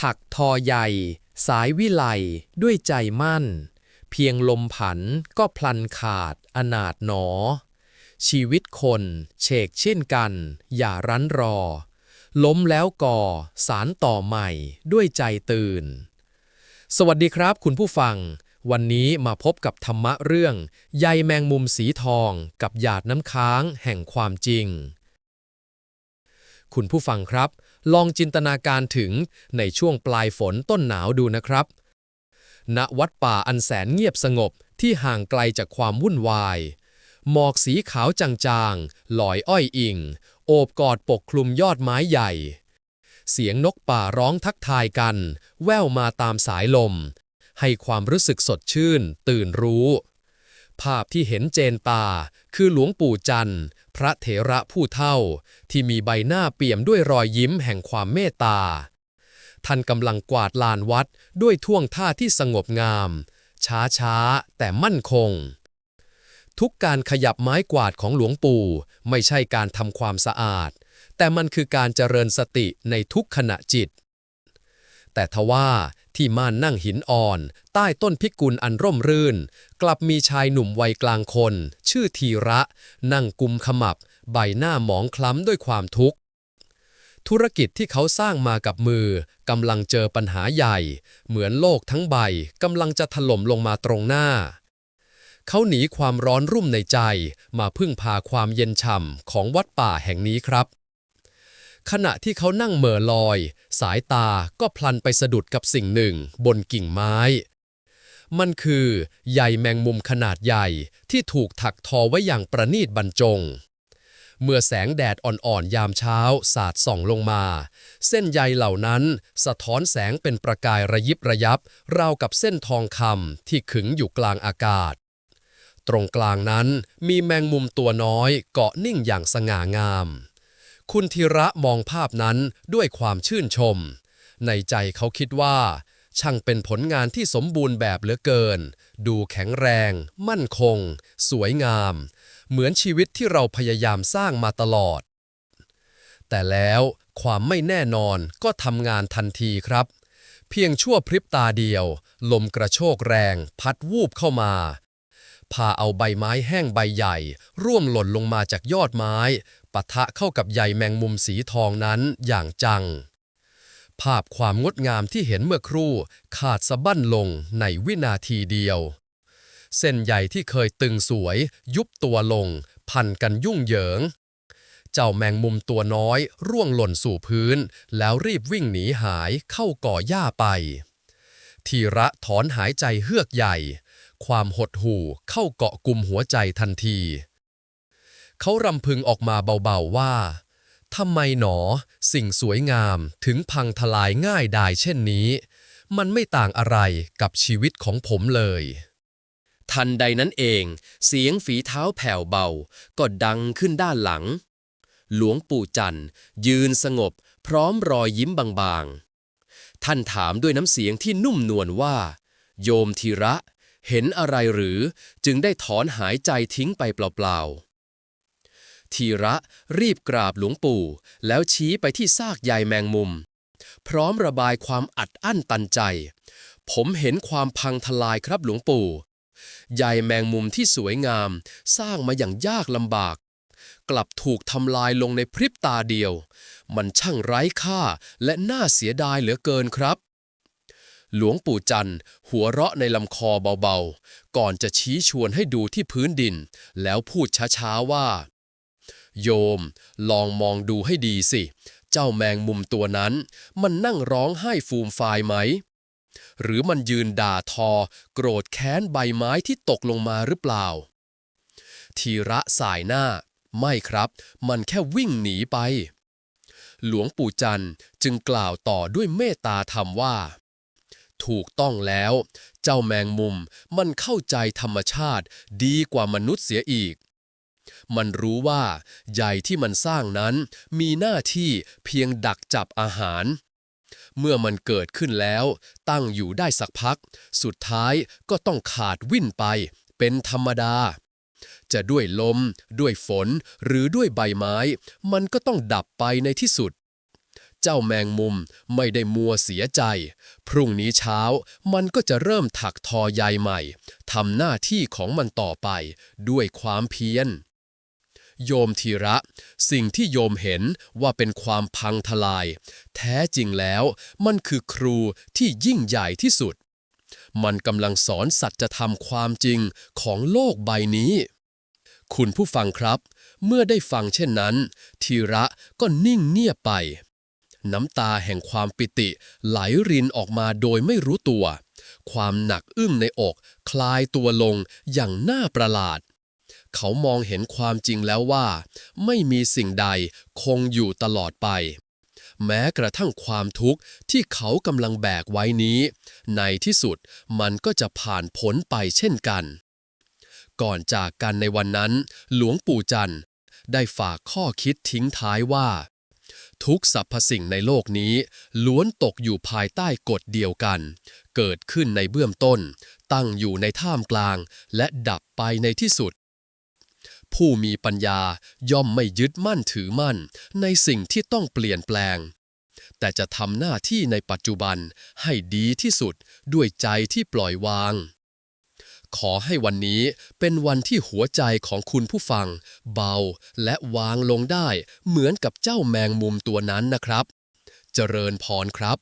ถักทอใหญ่ สายวิไลด้วยใจมั่น เพียงลมผันก็พลันขาดอนาถหนอ ชีวิตคนเฉกเช่นกัน อย่ารั้นรอ ล้มแล้วก่อ สารต่อใหม่ด้วยใจตื่น สวัสดีครับคุณผู้ฟัง วันนี้มาพบกับธรรมะเรื่อง ใยแมงมุมสีทองกับหยาดน้ำค้างแห่งความจริง คุณผู้ฟังครับ ลองจินตนาการถึงในช่วงปลายฝนต้นหนาวดูนะครับ ณ วัดป่าอันแสนเงียบสงบที่ห่างไกลจากความวุ่นวาย หมอกสีขาวจางๆ ลอยอ้อยอิง โอบกอดปกคลุมยอดไม้ใหญ่ เสียงนกป่าร้องทักทายกัน แว่วมาตามสายลม ให้ความรู้สึกสดชื่น ตื่นรู้ ภาพที่เห็นเจนตา คือหลวงปู่จันทร์ พระเถระผู้เท่า ที่มีใบหน้าเปี่ยมด้วยรอยยิ้มแห่งความเมตตา ท่านกำลังกวาดลานวัดด้วยท่วงท่าที่สงบงาม ช้าช้าแต่มั่นคง ทุกการขยับไม้กวาดของหลวงปู่ ไม่ใช่การทำความสะอาด แต่มันคือการเจริญสติในทุกขณะจิต แต่ทว่าที่ม่านนั่งหินอ่อน ใต้ต้นพิกุลอันร่มรื่น กลับมีชายหนุ่มวัยกลางคน ชื่อธีระ นั่งกุมขมับ ใบหน้าหมองคล้ำด้วยความทุกข์ ธุรกิจที่เขาสร้างมากับมือกำลังเจอปัญหาใหญ่ เหมือนโลกทั้งใบกำลังจะถล่มลงมาตรงหน้าเขาหนีความร้อนรุ่มในใจมาพึ่งพาความเย็นฉ่ำของวัดป่าแห่งนี้ครับ ขณะที่เขานั่งเหม่อลอย สายตาก็พลันไปสะดุดกับสิ่งหนึ่งบนกิ่งไม้ มันคือใยแมงมุมขนาดใหญ่ที่ถูกถักทอไว้อย่างประณีตบรรจง เมื่อแสงแดดอ่อนๆยามเช้าสาดส่องลงมา เส้นใยเหล่านั้นสะท้อนแสงเป็นประกายระยิบระยับ ราวกับเส้นทองคำที่ขึงอยู่กลางอากาศตรงกลางนั้นมีแมงมุมตัวน้อยเกาะนิ่งอย่างสง่างาม คุณธีระมองภาพนั้นด้วยความชื่นชม ในใจเขาคิดว่า ช่างเป็นผลงานที่สมบูรณ์แบบเหลือเกิน ดูแข็งแรง มั่นคง สวยงาม เหมือนชีวิตที่เราพยายามสร้างมาตลอด แต่แล้วความไม่แน่นอนก็ทำงานทันทีครับ เพียงชั่วพริบตาเดียว ลมกระโชกแรง พัดวูบเข้ามา พาเอาใบไม้แห้งใบใหญ่ ร่วมหล่นลงมาจากยอดไม้ ปะทะเข้ากับใยแมงมุมสีทองนั้นอย่างจัง ภาพความงดงามที่เห็นเมื่อครู่ขาดสะบั้นลงในวินาทีเดียว เส้นใยที่เคยตึงสวย ยุบตัวลง พันกันยุ่งเหยิง เจ้าแมงมุมตัวน้อยร่วงหล่นสู่พื้น แล้วรีบวิ่งหนีหายเข้าก่อหญ้าไปทีระถอนหายใจเฮือกใหญ่ ความหดหู่เข้าเกาะกลุ่มหัวใจทันที เขารำพึงออกมาเบาๆว่าทำไมหนอ สิ่งสวยงามถึงพังทลายง่ายดายเช่นนี้ มันไม่ต่างอะไรกับชีวิตของผมเลย ทันใดนั้นเอง เสียงฝีเท้าแผ่วเบา ก็ดังขึ้นด้านหลัง หลวงปู่จันทร์ ยืนสงบ พร้อมรอยยิ้มบางๆ ท่านถามด้วยน้ำเสียงที่นุ่มนวลว่า โยมธีระ เห็นอะไรหรือจึงได้ถอนหายใจทิ้งไปเปล่าๆธีระรีบกราบหลวงปู่ แล้วชี้ไปที่ซากใยแมงมุม พร้อมระบายความอัดอั้นตันใจ ผมเห็นความพังทลายครับหลวงปู่ใยแมงมุมที่สวยงาม สร้างมาอย่างยากลำบาก กลับถูกทำลายลงในพริบตาเดียว มันช่างไร้ค่าและน่าเสียดายเหลือเกินครับ หลวงปู่จันหัวเราะในลำคอเบาๆ ก่อนจะชี้ชวนให้ดูที่พื้นดิน แล้วพูดช้าๆว่า โยม ลองมองดูให้ดีสิ เจ้าแมงมุมตัวนั้น มันนั่งร้องไห้ฟูมฟายไหม หรือมันยืนด่าทอ โกรธแค้นใบไม้ที่ตกลงมาหรือเปล่า ทีระสายหน้า ไม่ครับ มันแค่วิ่งหนีไปหลวงปู่จันจึงกล่าวต่อด้วยเมตตาธรรมว่า ถูกต้องแล้ว เจ้าแมงมุมมันเข้าใจธรรมชาติดีกว่ามนุษย์เสียอีก มันรู้ว่าใยที่มันสร้างนั้นมีหน้าที่เพียงดักจับอาหาร เมื่อมันเกิดขึ้นแล้ว ตั้งอยู่ได้สักพัก สุดท้ายก็ต้องขาดวิ่นไป เป็นธรรมดา จะด้วยลม ด้วยฝน หรือด้วยใบไม้ มันก็ต้องดับไปในที่สุด จ้าแมงมุมไม่ได้มัวเสียใจ พรุ่งนี้เช้ามันก็จะเริ่มถักทอใยใหม่ทำหน้าที่ของมันต่อไปด้วยความเพียรโยมธีระ สิ่งที่โยมเห็นว่าเป็นความพังทลาย แท้จริงแล้ว มันคือครูที่ยิ่งใหญ่ที่สุด มันกำลังสอนสัจธรรมความจริงของโลกใบนี้ คุณผู้ฟังครับ เมื่อได้ฟังเช่นนั้น ธีระก็นิ่งเงียบไป น้ำตาแห่งความปิติ ไหลรินออกมาโดยไม่รู้ตัว ความหนักอึ้งในอก คลายตัวลงอย่างน่าประหลาด เขามองเห็นความจริงแล้วว่า ไม่มีสิ่งใดคงอยู่ตลอดไป แม้กระทั่งความทุกข์ที่เขากำลังแบกไว้นี้ ในที่สุดมันก็จะผ่านพ้นไปเช่นกัน ก่อนจากกันในวันนั้น หลวงปู่จันทร์ได้ฝากข้อคิดทิ้งท้ายว่า ทุกสรรพสิ่งในโลกนี้ ล้วนตกอยู่ภายใต้กฎเดียวกัน เกิดขึ้นในเบื้องต้น ตั้งอยู่ในท่ามกลาง และดับไปในที่สุด ผู้มีปัญญาย่อมไม่ยึดมั่นถือมั่น ในสิ่งที่ต้องเปลี่ยนแปลง แต่จะทำหน้าที่ในปัจจุบันให้ดีที่สุดด้วยใจที่ปล่อยวาง ขอให้วันนี้เป็นวันที่หัวใจของคุณผู้ฟัง เบาและวางลงได้เหมือนกับเจ้าแมงมุมตัวนั้นนะครับ เจริญพรครับ